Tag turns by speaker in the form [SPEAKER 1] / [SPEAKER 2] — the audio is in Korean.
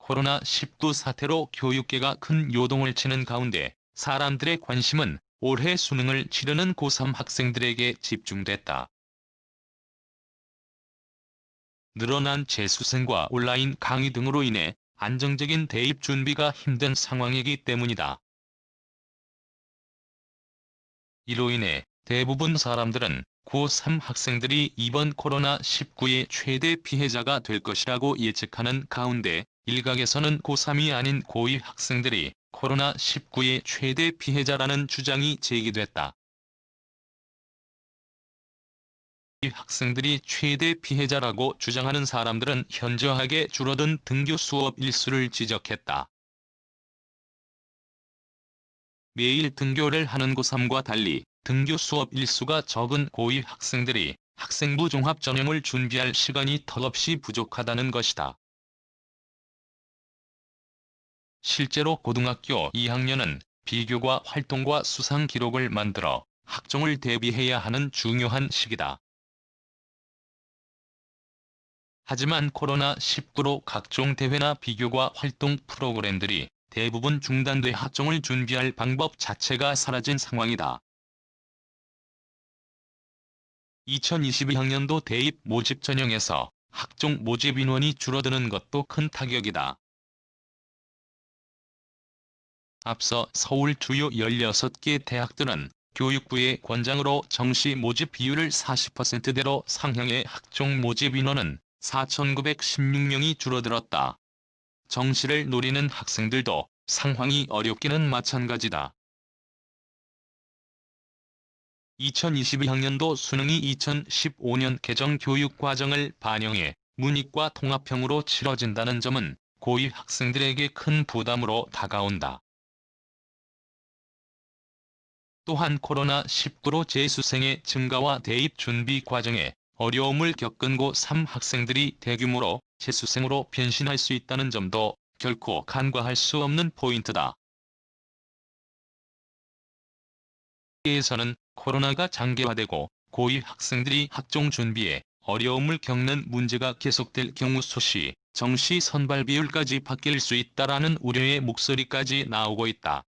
[SPEAKER 1] 코로나19 사태로 교육계가 큰 요동을 치는 가운데 사람들의 관심은 올해 수능을 치르는 고3 학생들에게 집중됐다. 늘어난 재수생과 온라인 강의 등으로 인해 안정적인 대입 준비가 힘든 상황이기 때문이다. 이로 인해 대부분 사람들은 고3 학생들이 이번 코로나19의 최대 피해자가 될 것이라고 예측하는 가운데 일각에서는 고3이 아닌 고2 학생들이 코로나19의 최대 피해자라는 주장이 제기됐다. 이 학생들이 최대 피해자라고 주장하는 사람들은 현저하게 줄어든 등교 수업 일수를 지적했다. 매일 등교를 하는 고3과 달리 등교 수업 일수가 적은 고2 학생들이 학생부 종합 전형을 준비할 시간이 턱없이 부족하다는 것이다. 실제로 고등학교 2학년은 비교과 활동과 수상 기록을 만들어 학종을 대비해야 하는 중요한 시기다. 하지만 코로나19로 각종 대회나 비교과 활동 프로그램들이 대부분 중단돼 학종을 준비할 방법 자체가 사라진 상황이다. 2022학년도 대입 모집 전형에서 학종 모집 인원이 줄어드는 것도 큰 타격이다. 앞서 서울 주요 16개 대학들은 교육부의 권장으로 정시 모집 비율을 40%대로 상향해 학종 모집 인원은 4,916명이 줄어들었다. 정시를 노리는 학생들도 상황이 어렵기는 마찬가지다. 2022학년도 수능이 2015년 개정 교육 과정을 반영해 문이과 통합형으로 치러진다는 점은 고2 학생들에게 큰 부담으로 다가온다. 또한 코로나19로 재수생의 증가와 대입 준비 과정에 어려움을 겪은 고3 학생들이 대규모로 재수생으로 변신할 수 있다는 점도 결코 간과할 수 없는 포인트다. 에서는 코로나가 장기화되고 고2 학생들이 학종 준비에 어려움을 겪는 문제가 계속될 경우 소시, 정시 선발 비율까지 바뀔 수 있다라는 우려의 목소리까지 나오고 있다.